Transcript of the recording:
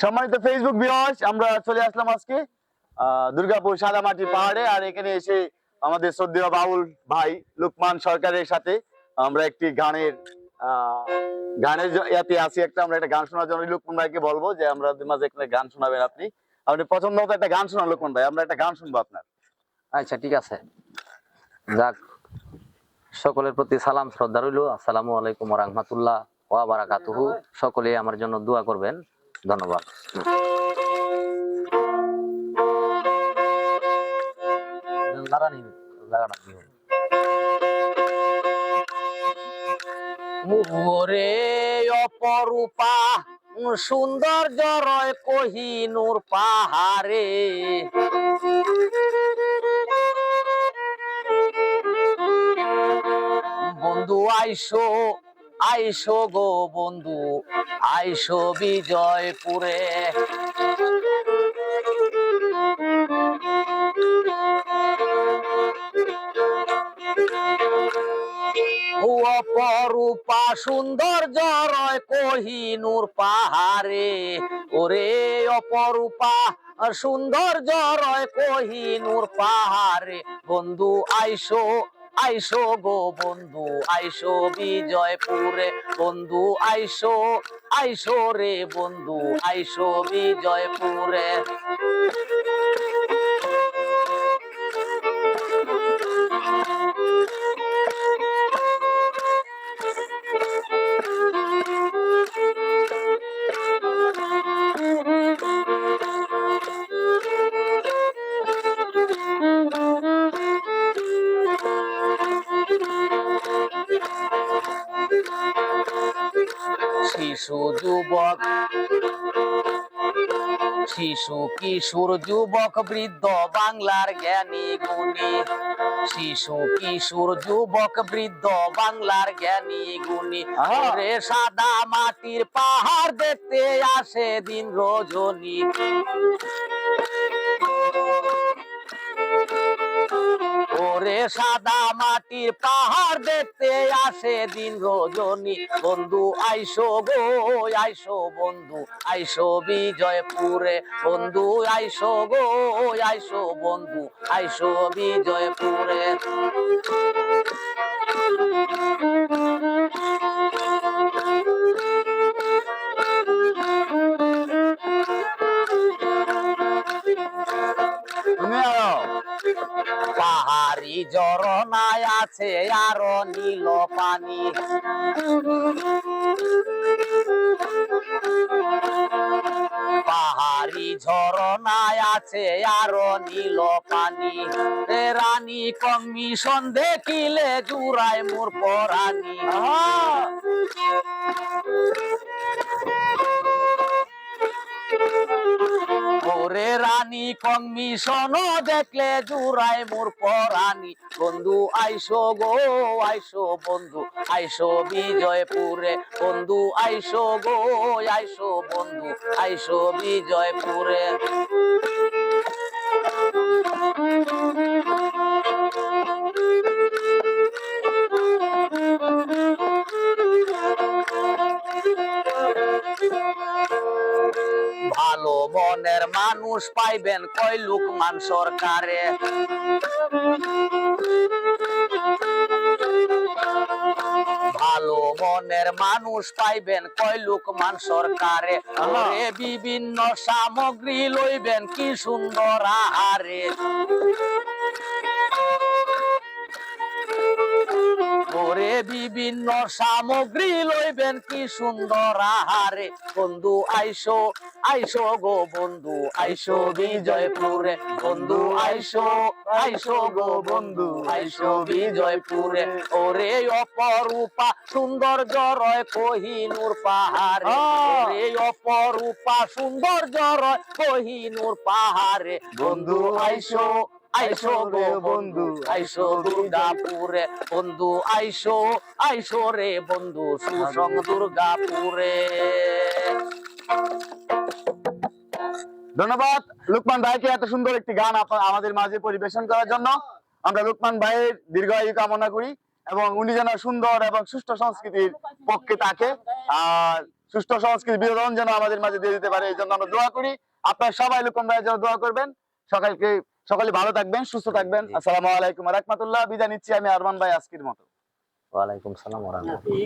সম্মানিত Facebook viewers আমরা চলে আসলাম আজকে দুর্গাপুর সাদামাটি পাহাড়ে, আর এখানে এসে আমাদের শ্রদ্ধেয় বাউল ভাই লুকমান সরকারের সাথে আমরা একটি গানের গানের ইয়াতে আছি একটা, আমরা একটা গান শোনার জন্য লুকমান ভাইকে বলব যে আমরা মাঝে গান শোনাবেন আপনি। আপনি পছন্দ মতো একটা গান শোনান লুকমান ভাই, আমরা একটা গান শুনব আপনার। আচ্ছা ঠিক আছে। যাক, সকলের প্রতি সালাম, শ্রদ্ধা রইল। আসসালামু আলাইকুম রহমতুল্লাহ ওয়া সকলে আমার জন্য দোয়া করবেন। ধন্যবাদ। মুরে অপরূপা সুন্দর জরয় কহিনুর পাহাড়ে। বন্ধু আইসো আইসো গো বন্ধু, আইসো বিজয়পুরে। অপরূপা সুন্দর জরয় কহিনুর পাহাড়ে। ওরে অপরূপা সুন্দর জরয় কহিনুর পাহাড়ে। বন্ধু, আইসো আইসো গো বন্ধু আইসো বিজয়পুরে। বন্ধু আইসো আইসো রে বন্ধু আইসো বিজয়পুরে। শিশু যুবক। শিশু কিশোর যুবক বৃদ্ধ বাংলার জ্ঞানী গুণী। শিশু কিশোর যুবক বৃদ্ধ বাংলার জ্ঞানী গুণী। রে সাদা মাটির পাহাড় দেখতে আসে দিন রজনী। সাদা মাটির পাহাড় দেখতে আসে দিন রজনী বন্ধু, আইসো গো, আইসো বন্ধু, আইসো বিজয়পুরে। বন্ধু, আইসো গো, আইসো বন্ধু, আইসো বিজয়পুরে। আরও। পাহাড়ি ঝরনায় আছে আরও নীল পানি। পাহাড়ি ঝরনায় আছে আরও নীল পানি। রানী কমিশন দেখিলে জুড়ায় মোর পরানি ওরে রানী কমিশন দেখলে জুরাই মোর পরানি বন্ধু, আইসো গো, আইসো বন্ধু, আইসো বিজয়পুরে। বন্ধু, আইসো গো, আইসো বন্ধু, আইসো বিজয়পুরে। মনের মানুষ পাইবেন কয় লুকমান সরকারে? ভালো মনের মানুষ পাইবেন কয় লুকমান সরকারে। বিভিন্ন সামগ্রী লইবেন, কি সুন্দর আহারে। বিভিন্ন সামগ্রী লইবেন কি সুন্দর আহারে। বন্ধু আইসো আইসো গো বন্ধু আইসো বিজয়পুরে। বন্ধু আইসো আইসো গো বন্ধু আইসো বিজয়পুরে। ওরে অপরূপা সুন্দর জরয় কহিনুর পাহাড়ে। ওরে অপরূপা সুন্দর জরয় কহিনুর পাহাড়ে। বন্ধু আইসো আইসো গো বন্ধু আইসো দুর্গাপুরে, বন্ধু আইসো আইসো রে বন্ধু সুসং দুর্গাপুরে। ধন্যবাদ। লুকমান ভাইকে এত সুন্দর একটি গান আমাদের মাঝে পরিবেশন করার জন্য। আমরা লুকমান ভাইয়ের দীর্ঘায়ু কামনা করি এবং উনি যেন সুন্দর এবং সুষ্ঠু সংস্কৃতির পক্ষে থাকে। আর সুষ্ঠু সংস্কৃতি বিনোদন যেন আমাদের মাঝে দিয়ে দিতে পারে, এই জন্য আমরা দোয়া করি। আপনারা সবাই লুকন ভাইয়ের জন্য দোয়া করবেন। সকালকে সকলে ভালো থাকবেন সুস্থ থাকবেন। আসসালাম আলাইকুম রহমতুল্লাহ। বিদায় নিচ্ছি আমি আরমান ভাই আজকের মতো। ওয়ালাইকুম সালাম ওয়া রাহমাতুল্লাহ।